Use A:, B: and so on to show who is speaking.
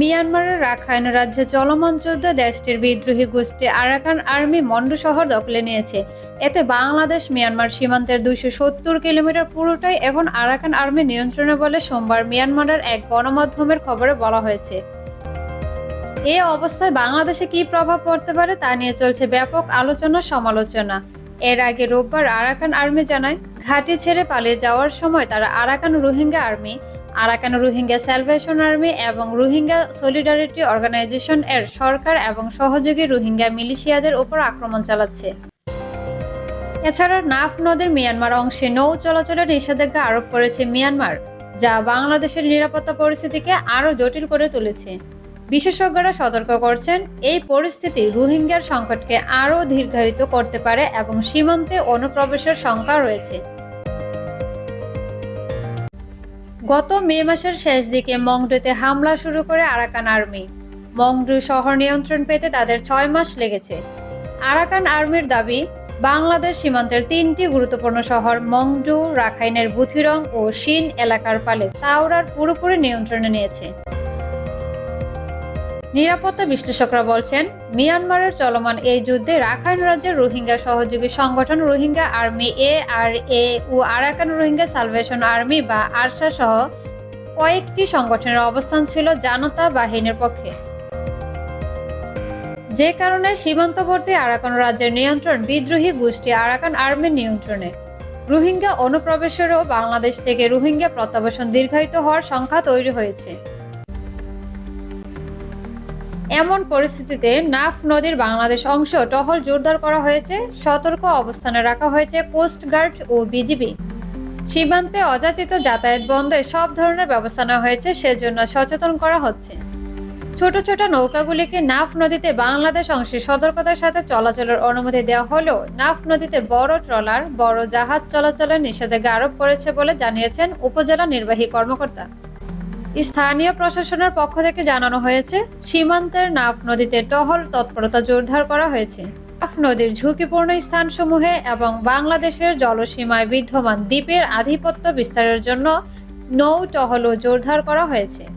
A: মিয়ানমারের রাখাইন রাজ্যে চলমান যুদ্ধে দেশটির বিদ্রোহী গোষ্ঠী আরাকান আর্মি মন্ডু শহর দখলে নিয়েছে। এতে বাংলাদেশ, মিয়ানমার সীমান্তের দুইশো সত্তর কিলোমিটার পুরোটাই এখন আরাকান আর্মি নিয়ন্ত্রণে বলে সোমবার মিয়ানমারের এক গণমাধ্যমের খবরে বলা হয়েছে। এ অবস্থায় বাংলাদেশে কি প্রভাব পড়তে পারে তা নিয়ে চলছে ব্যাপক আলোচনা, সমালোচনা। এর আগে রোববার আরাকান আর্মি জানায়, ঘাঁটি ছেড়ে পালিয়ে যাওয়ার সময় তারা Arakan Rohingya army Arakan Rohingya salvation army এবং রোহিঙ্গা সলিডারিটি অর্গানাইজেশন এর সরকার এবং সহযোগী রোহিঙ্গা মিলিশিয়াদের উপর আক্রমণ চালাচ্ছে। এছাড়া নাফ নদীর মিয়ানমার অংশে নৌ চলাচলে নিষেধাজ্ঞা আরোপ করেছে মিয়ানমার, যা বাংলাদেশের নিরাপত্তা পরিস্থিতিকে আরও জটিল করে তুলেছে। বিশেষজ্ঞরা সতর্ক করছেন, এই পরিস্থিতি রোহিঙ্গার সংকটকে আরও দীর্ঘায়িত করতে পারে এবং সীমান্তে অনুপ্রবেশের শঙ্কা রয়েছে। গত মে মাসের শেষ দিকে মংডুতে হামলা শুরু করে আরাকান আর্মি। মংডু শহর নিয়ন্ত্রণ পেতে তাদের ছয় মাস লেগেছে। আরাকান আর্মির দাবি, বাংলাদেশ সীমান্তের তিনটি গুরুত্বপূর্ণ শহর মংডু, রাখাইনের বুথিরং ও শিন এলাকার পালে তাওরার পুরোপুরি নিয়ন্ত্রণে নিয়েছে। নিরাপত্তা বিশ্লেষকরা বলছেন, মিয়ানমারের চলমান এই যুদ্ধে রাখাইন রাজ্যের রোহিঙ্গা সহযোগী সংগঠন Rohingya army A R A O Arakan Rohingya salvation army বা আরসা সহ কয়েকটি সংগঠনের অবস্থান ছিল জানতা বাহিনীর পক্ষে। যে কারণে সীমান্তবর্তী আরাকান রাজ্যের নিয়ন্ত্রণ বিদ্রোহী গোষ্ঠী আরাকান আর্মির নিয়ন্ত্রণে। রোহিঙ্গা অনুপ্রবেশেরও বাংলাদেশ থেকে রোহিঙ্গা প্রত্যাবাসন দীর্ঘায়িত হওয়ার সংখ্যা তৈরি হয়েছে। এমন পরিস্থিতিতে নাফ নদীর বাংলাদেশ অংশ টহল জোরদার করা হয়েছে, সতর্ক অবস্থানে রাখা হয়েছে কোস্টগার্ড ও বিজিবি। সীমান্তে অযাচিত যাতায়াত বন্ধে সব ধরনের ব্যবস্থা নেওয়া হয়েছে, সেজন্য সচেতন করা হচ্ছে। ছোট ছোট নৌকাগুলিকে নাফ নদীতে বাংলাদেশ অংশে সতর্কতার সাথে চলাচলের অনুমতি দেওয়া হলেও নাফ নদীতে বড় ট্রলার, বড় জাহাজ চলাচলের নিষেধাজ্ঞা আরোপ করেছে বলে জানিয়েছেন উপজেলা নির্বাহী কর্মকর্তা। স্থানীয় প্রশাসনের পক্ষ থেকে জানানো হয়েছে, সীমান্তের নাফ নদীতে টহল তৎপরতা জোরদার করা হয়েছে। নাফ নদীর ঝুঁকিপূর্ণ স্থানসমূহে এবং বাংলাদেশের জলসীমায় বিদ্যমান দ্বীপের আধিপত্য বিস্তারের জন্য নৌ টহলও জোরদার করা হয়েছে।